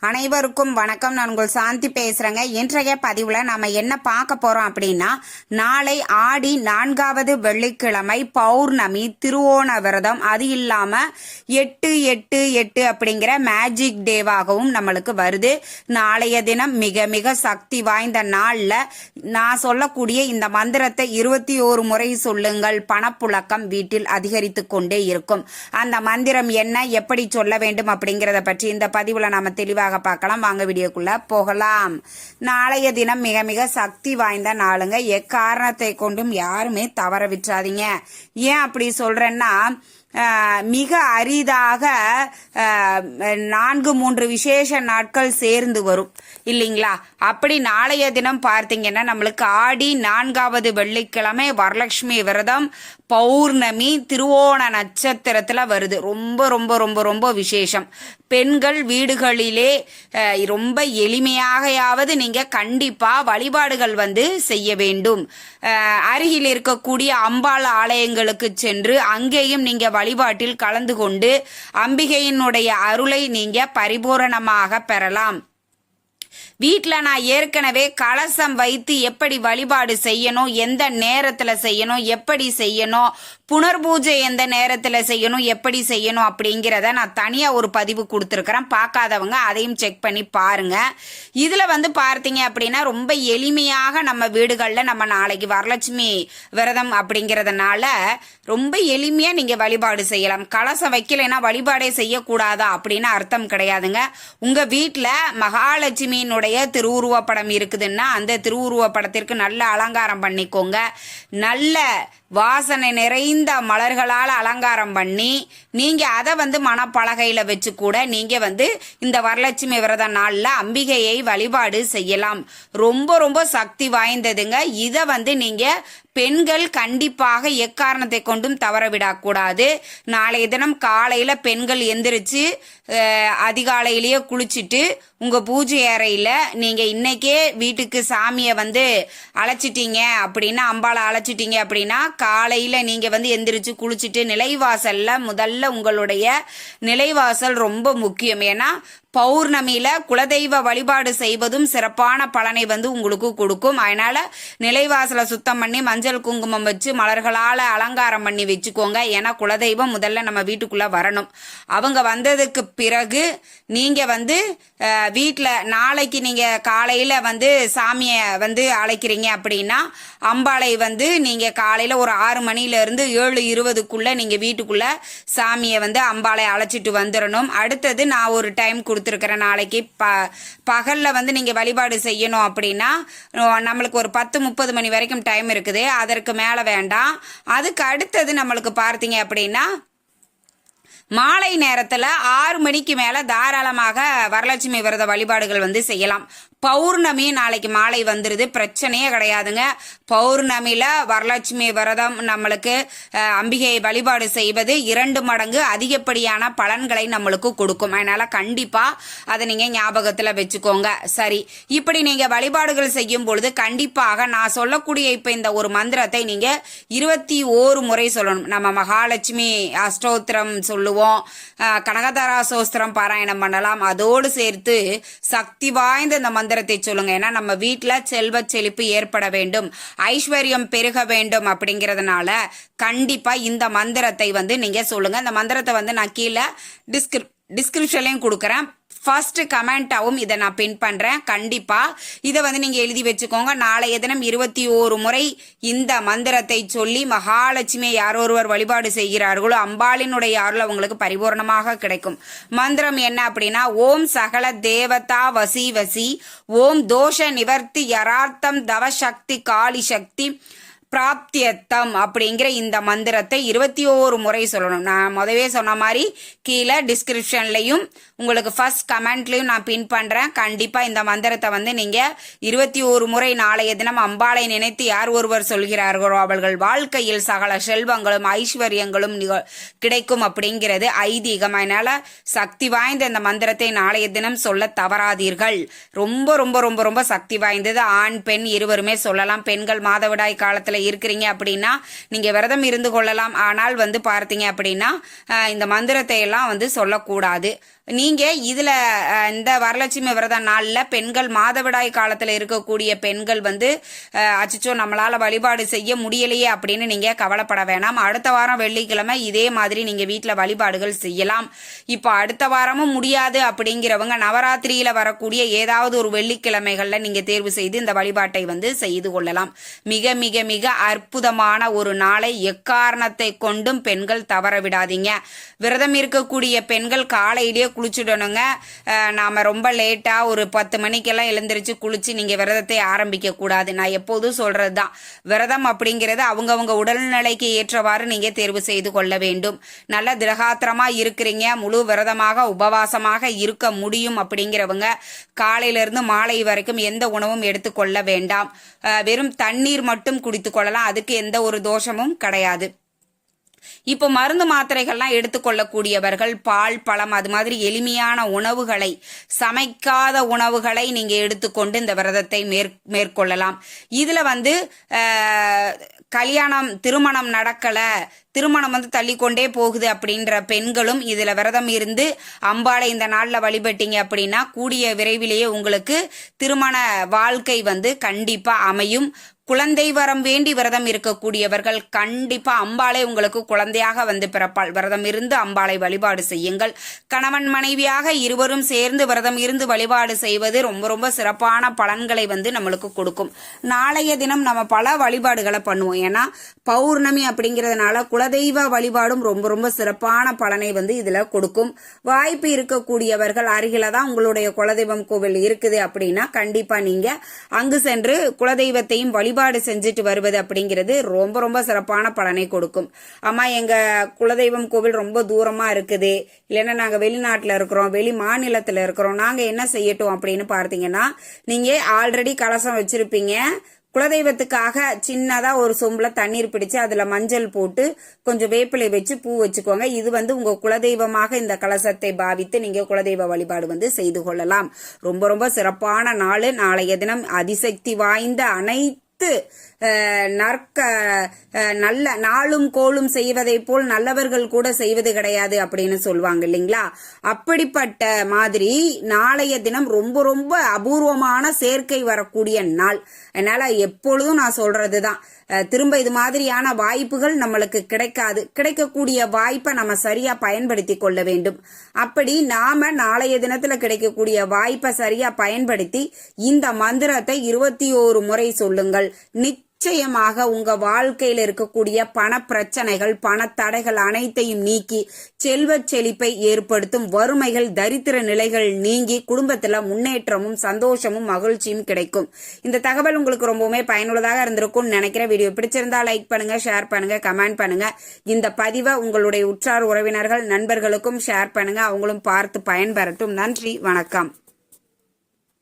அனைவருக்கும் வணக்கம். நான் உங்கள் சாந்தி பேசுறேங்க. இன்றைய பதிவுல நாம என்ன பார்க்க போறோம் அப்படின்னா நாளை ஆடி நான்காவது வெள்ளிக்கிழமை பௌர்ணமி திருவோண விரதம். அது இல்லாம எட்டு எட்டு எட்டு அப்படிங்கிற மேஜிக் டேவாகவும் நம்மளுக்கு வருது. நாளைய தினம் மிக மிக சக்தி வாய்ந்த நாள்ல நான் சொல்லக்கூடிய இந்த மந்திரத்தை இருபத்தி ஓரு முறை சொல்லுங்கள். பணப்புழக்கம் வீட்டில் அதிகரித்து கொண்டே இருக்கும். அந்த மந்திரம் என்ன எப்படி சொல்ல வேண்டும் அப்படிங்கிறத பற்றி இந்த பதிவுல நாம தெளிவாக பார்க்கலாம். வாங்க வீடியோக்குள்ள போகலாம். நாளைய தினம் மிக மிக சக்தி வாய்ந்த நாளுங்க. எக்காரணத்தை கொண்டும் யாருமே தவற விட்டுறாதீங்க. ஏன் அப்படி சொல்றேன்னா மிக அரிதாக நான்கு மூன்று விசேஷ நாட்கள் சேர்ந்து வரும். இல்லைங்களா? அப்படி நாளைய தினம் பார்த்தீங்கன்னா நம்மளுக்கு ஆடி நான்காவது வெள்ளிக்கிழமை வரலட்சுமி விரதம் பௌர்ணமி திருவோண நட்சத்திரத்தில் வருது. ரொம்ப ரொம்ப ரொம்ப ரொம்ப விசேஷம். பெண்கள் வீடுகளிலே ரொம்ப எளிமையாகையாவது நீங்கள் கண்டிப்பாக வழிபாடுகள் வந்து செய்ய வேண்டும். அருகில் இருக்கக்கூடிய அம்பாள் ஆலயங்களுக்கு சென்று அங்கேயும் நீங்கள் வழிபாட்டில் கலந்து கொண்டு அம்பிகையினுடைய அருளை நீங்க பரிபூரணமாக பெறலாம். வீட்டில் நான் ஏற்கனவே கலசம் வைத்து எப்படி வழிபாடு செய்யணும் எந்த நேரத்தில் செய்யணும் எப்படி செய்யணும் புனர்பூஜை எந்த நேரத்தில் செய்யணும் எப்படி செய்யணும் அப்படிங்கிறத நான் தனியாக ஒரு பதிவு கொடுத்துருக்குறேன். பார்க்காதவங்க அதையும் செக் பண்ணி பாருங்க. இதில் வந்து பார்த்தீங்க அப்படின்னா ரொம்ப எளிமையாக நம்ம வீடுகளில் நம்ம நாளைக்கு வரலட்சுமி விரதம் அப்படிங்கிறதுனால ரொம்ப எளிமையாக நீங்கள் வழிபாடு செய்யலாம். கலசம் வைக்கலைன்னா வழிபாடே செய்யக்கூடாதா அப்படின்னு அர்த்தம் கிடையாதுங்க. உங்கள் வீட்டில் மகாலட்சுமியினுடைய திருவுருவப்படம் இருக்குதுன்னா அந்த திருவுருவப்படத்திற்கு நல்ல அலங்காரம் பண்ணிக்கோங்க. நல்ல வாசனை நிறைந்த மலர்களால் அலங்காரம் பண்ணி நீங்கள் அதை வந்து மனப்பலகையில் வச்சு கூட நீங்கள் வந்து இந்த வரலட்சுமி விரத நாளில் அம்பிகையை வழிபாடு செய்யலாம். ரொம்ப ரொம்ப சக்தி வாய்ந்ததுங்க. இதை வந்து நீங்கள் பெண்கள் கண்டிப்பாக எக்காரணத்தை கொண்டும் தவற விடக்கூடாது நாளைய தினம் காலையில் பெண்கள் எந்திரிச்சு அதிகாலையிலேயே குளிச்சுட்டு உங்கள் பூஜை அறையில் நீங்கள் இன்றைக்கே வீட்டுக்கு சாமியை வந்து அழைச்சிட்டீங்க அப்படின்னா அம்பாளை அழைச்சிட்டீங்க அப்படின்னா காலையில் நீங்கள் வந்து எந்திரிச்சு குளிச்சுட்டு நிலைவாசலில் முதல்ல உங்களுடைய நிலைவாசல் ரொம்ப முக்கியம். ஏன்னா பௌர்ணமியில குலதெய்வ வழிபாடு செய்வதும் சிறப்பான பலனை வந்து உங்களுக்கு கொடுக்கும். அதனால நிலைவாசலை சுத்தம் பண்ணி மஞ்சள் குங்குமம் வச்சு மலர்களால அலங்காரம் பண்ணி வச்சுக்கோங்க. ஏன்னா குலதெய்வம் முதல்ல நம்ம வீட்டுக்குள்ள வரணும். அவங்க வந்ததுக்கு பிறகு நீங்க வந்து வீட்டில் நாளைக்கு நீங்க காலையில வந்து சாமியை வந்து அழைக்கிறீங்க அப்படின்னா அம்பாளை வந்து நீங்க காலையில ஒரு ஆறு மணில இருந்து ஏழு இருபதுக்குள்ள நீங்க வீட்டுக்குள்ள சாமியை வந்து அம்பாளை அழைச்சிட்டு வந்துடணும் அடுத்தது நான் ஒரு டைம் கொடுத்து கொடுத்துருக்குறேன் நாளைக்கு ப பகலில் வந்து நீங்கள் வழிபாடு செய்யணும் அப்படின்னா நம்மளுக்கு ஒரு பத்து முப்பது மணி வரைக்கும் டைம் இருக்குது. அதற்கு மேலே வேண்டாம். அதுக்கு அடுத்தது நம்மளுக்கு பார்த்தீங்க அப்படின்னா மாலை நேரத்தில் ஆறு மணிக்கு மேலே தாராளமாக வரலட்சுமி விரத வழிபாடுகள் வந்து செய்யலாம். பௌர்ணமி நாளைக்கு மாலை வந்துடுது பிரச்சனையே கிடையாதுங்க. பௌர்ணமியில் வரலட்சுமி விரதம் நம்மளுக்கு அம்பிகையை வழிபாடு செய்வது இரண்டு மடங்கு அதிகப்படியான பலன்களை நம்மளுக்கு கொடுக்கும். அதனால் கண்டிப்பாக அதை நீங்கள் ஞாபகத்தில் வச்சுக்கோங்க. சரி இப்படி நீங்கள் வழிபாடுகள் செய்யும் பொழுது கண்டிப்பாக நான் சொல்லக்கூடிய இப்போ இந்த ஒரு மந்திரத்தை நீங்கள் இருபத்தி ஓரு முறை சொல்லணும். நம்ம மகாலட்சுமி அஷ்டோத்திரம் சொல்லுவோம். கனகதாரா சோஸ்திரம் பாராயணம் பண்ணலாம். அதோடு சேர்த்து சக்தி வாய்ந்த இந்த மந்திரத்தை சொல்லுங்க. ஏன்னா நம்ம வீட்டில் செல்வ செழிப்பு ஏற்பட வேண்டும். ஐஸ்வர்யம் பெருக வேண்டும் அப்படிங்கிறதுனால கண்டிப்பாக இந்த மந்திரத்தை வந்து நீங்கள் சொல்லுங்கள் இந்த மந்திரத்தை வந்து நான் கீழே டிஸ்கிரிப் டிஸ்கிரிப்ஷன்லையும் கொடுக்குறேன். ஃபர்ஸ்ட் கமெண்ட்டாகவும் இதை நான் பின் பண்ணுறேன் கண்டிப்பாக இதை வந்து நீங்கள் எழுதி வச்சுக்கோங்க. நாளைய தினம் இருபத்தி ஓரு முறை இந்த மந்திரத்தை சொல்லி மகாலட்சுமியை யார் ஒருவர் வழிபாடு செய்கிறார்களோ அம்பாளினுடைய அருள் அவங்களுக்கு பரிபூர்ணமாக கிடைக்கும். மந்திரம் என்ன அப்படின்னா ஓம் சகல தேவதா வசி வசி ஓம் தோஷ நிவர்த்தி யரார்த்தம் தவசக்தி காளி சக்தி பிராப்தியத்தம் அப்படிங்கிற இந்த மந்திரத்தை இருபத்தி ஓரு முறை சொல்லணும். நான் முதவே சொன்ன மாதிரி கீழே டிஸ்கிரிப்ஷன்லையும் உங்களுக்கு ஃபர்ஸ்ட் கமெண்ட்லையும் நான் பின் பண்ணுறேன் கண்டிப்பாக இந்த மந்திரத்தை வந்து நீங்கள் இருபத்தி ஓரு முறை நாளைய தினம் அம்பாளை நினைத்து யார் ஒருவர் சொல்கிறார்களோ அவர்கள் வாழ்க்கையில் சகல செல்வங்களும் ஐஸ்வர்யங்களும் கிடைக்கும் அப்படிங்கிறது ஐதீகம். அதனால் சக்தி வாய்ந்த இந்த மந்திரத்தை நாளைய தினம் சொல்ல தவறாதீர்கள். ரொம்ப ரொம்ப ரொம்ப ரொம்ப சக்தி வாய்ந்தது ஆண் பெண் இருவருமே சொல்லலாம். பெண்கள் மாதவிடாய் காலத்தில் இருக்கிறீங்க அப்படின்னா நீங்கள் விரதம் இருந்து கொள்ளலாம். ஆனால் வந்து பார்த்தீங்க அப்படின்னா இந்த மந்திரத்தை எல்லாம் வந்து சொல்லக்கூடாது. நீங்க இதுல இந்த வரலட்சுமி விரத நாளில் பெண்கள் மாதவிடாய் காலத்தில் இருக்கக்கூடிய பெண்கள் வந்து அஹ், அச்சச்சோ நம்மளால வழிபாடு செய்ய முடியலையே அப்படின்னு நீங்க கவலைப்பட வேணாம். அடுத்த வாரம் வெள்ளிக்கிழமை இதே மாதிரி நீங்க வீட்டில் வழிபாடுகள் செய்யலாம். இப்போ அடுத்த வாரமும் முடியாது அப்படிங்கிறவங்க நவராத்திரியில வரக்கூடிய ஏதாவது ஒரு வெள்ளிக்கிழமைகளில் நீங்க தேர்வு செய்து இந்த வழிபாட்டை வந்து செய்து கொள்ளலாம். மிக மிக மிக அற்புதமான ஒரு நாளை எக்காரணத்தை கொண்டும் பெண்கள் தவற விடாதீங்க. விரதம் இருக்கக்கூடிய பெண்கள் காலையிலேயே குளிச்சுடணுங்க. நாம் ரொம்ப லேட்டாக ஒரு பத்து மணிக்கெல்லாம் எழுந்திரிச்சு குளிச்சு நீங்கள் விரதத்தை ஆரம்பிக்கக்கூடாது. நான் எப்போதும் சொல்கிறது தான் விரதம் அப்படிங்கிறது அவங்கவுங்க உடல்நிலைக்கு ஏற்றவாறு நீங்கள் தேர்வு செய்து கொள்ள வேண்டும். நல்ல திரகாத்திரமாக இருக்கிறீங்க. முழு விரதமாக உபவாசமாக இருக்க முடியும் அப்படிங்கிறவங்க காலையிலேருந்து மாலை வரைக்கும் எந்த உணவும் எடுத்துக்கொள்ள வேண்டாம். வெறும் தண்ணீர் மட்டும் குடித்து கொள்ளலாம். அதுக்கு எந்த ஒரு தோஷமும் கிடையாது. இப்போ மருந்து மாத்திரைகள்லாம் எடுத்துக்கொள்ளக்கூடியவர்கள் பால் பழம் அது மாதிரி எளிமையான உணவுகளை சமைக்காத உணவுகளை நீங்கள் எடுத்துக்கொண்டு இந்த விரதத்தை மேற் மேற்கொள்ளலாம். இதில் வந்து கல்யாணம் திருமணம் நடக்கலை திருமணம் வந்து தள்ளிக்கொண்டே போகுது அப்படின்ற பெண்களும் இதில் விரதம் இருந்து அம்பாளை இந்த நாளில் வழிபட்டீங்க அப்படின்னா கூடிய விரைவிலேயே உங்களுக்கு திருமண வாழ்க்கை வந்து கண்டிப்பாக அமையும். குழந்தை வரம் வேண்டி விரதம் இருக்கக்கூடியவர்கள் கண்டிப்பா அம்பாளை உங்களுக்கு குழந்தையாக வந்து பிறப்பாள். விரதம் இருந்து அம்பாளை வழிபாடு செய்யுங்கள். கணவன் மனைவியாக இருவரும் சேர்ந்து விரதம் இருந்து வழிபாடு செய்வது ரொம்ப ரொம்ப சிறப்பான பலன்களை வந்து நம்மளுக்கு கொடுக்கும். நாளைய தினம் நம்ம பல வழிபாடுகளை பண்ணுவோம். ஏன்னா பௌர்ணமி அப்படிங்கிறதுனால குலதெய்வ வழிபாடும் ரொம்ப ரொம்ப சிறப்பான பலனை வந்து இதுல கொடுக்கும். வாய்ப்பு இருக்கக்கூடியவர்கள் அருகில தான் உங்களுடைய குலதெய்வம் கோவில் இருக்குது அப்படின்னா கண்டிப்பா நீங்க அங்கு சென்று குலதெய்வத்தையும் வழி வழிபாடு செஞ்சுட்டு வருவது அப்படிங்கிறது ரொம்ப ரொம்ப சிறப்பான பலனை கொடுக்கும். அம்மா எங்க குலதெய்வம் கோவில் ரொம்ப தூரமா இருக்குது. இல்லைன்னா நாங்க வெளிநாட்டுல இருக்கிறோம் வெளி மாநிலத்துல இருக்கிறோம். நாங்க என்ன செய்யட்டும் அப்படின்னு பார்த்தீங்கன்னா நீங்க ஆல்ரெடி கலசம் வச்சிருப்பீங்க. குலதெய்வத்துக்காக சின்னதா ஒரு சொம்புல தண்ணீர் பிடிச்சு அதுல மஞ்சள் போட்டு கொஞ்சம் வேப்பிலை வச்சு பூ வச்சுக்கோங்க. இது வந்து உங்க குலதெய்வமாக இந்த கலசத்தை பாவித்து நீங்க குலதெய்வ வழிபாடு வந்து செய்து கொள்ளலாம். ரொம்ப ரொம்ப சிறப்பான நாள். நாளைய தினம் அதிசக்தி வாய்ந்த அனைத்து அஹ், நற்க நல்ல நாளும் கோளும் செய்வதை போல் நல்லவர்கள் கூட செய்வது கிடையாது அப்படின்னு சொல்லுவாங்க இல்லைங்களா? அப்படிப்பட்ட மாதிரி நாளைய தினம் ரொம்ப ரொம்ப அபூர்வமான சேர்க்கை வரக்கூடிய நாள். அதனால எப்பொழுதும் நான் சொல்றது தான் திரும்ப இது மாதிரியான வாய்ப்புகள் நம்மளுக்கு கிடைக்காது. கிடைக்கக்கூடிய வாய்ப்பை நம்ம சரியா பயன்படுத்தி கொள்ள வேண்டும். அப்படி நாம நாளைய தினத்துல கிடைக்கக்கூடிய வாய்ப்பை சரியா பயன்படுத்தி இந்த மந்திரத்தை இருபத்தி ஓரு முறை சொல்லுங்கள். நிச்சயமாக உங்க வாழ்க்கையில இருக்கக்கூடிய பண பிரச்சனைகள் பண தடைகள் அனைத்தையும் நீக்கி செல்வச் செழிப்பை ஏற்படுத்தும் வறுமைகள் தரித்திர நிலைகள் நீங்கி குடும்பத்துல முன்னேற்றமும் சந்தோஷமும் மகிழ்ச்சியும் கிடைக்கும். இந்த தகவல் உங்களுக்கு ரொம்பவுமே பயனுள்ளதாக இருந்திருக்கும்னு நினைக்கிற வீடியோ பிடிச்சிருந்தா லைக் பண்ணுங்க ஷேர் பண்ணுங்க கமெண்ட் பண்ணுங்க. இந்த பதிவை உங்களுடைய உற்றார் உறவினர்கள் நண்பர்களுக்கும் ஷேர் பண்ணுங்க. அவங்களும் பார்த்து பயன்பெறட்டும். நன்றி வணக்கம்.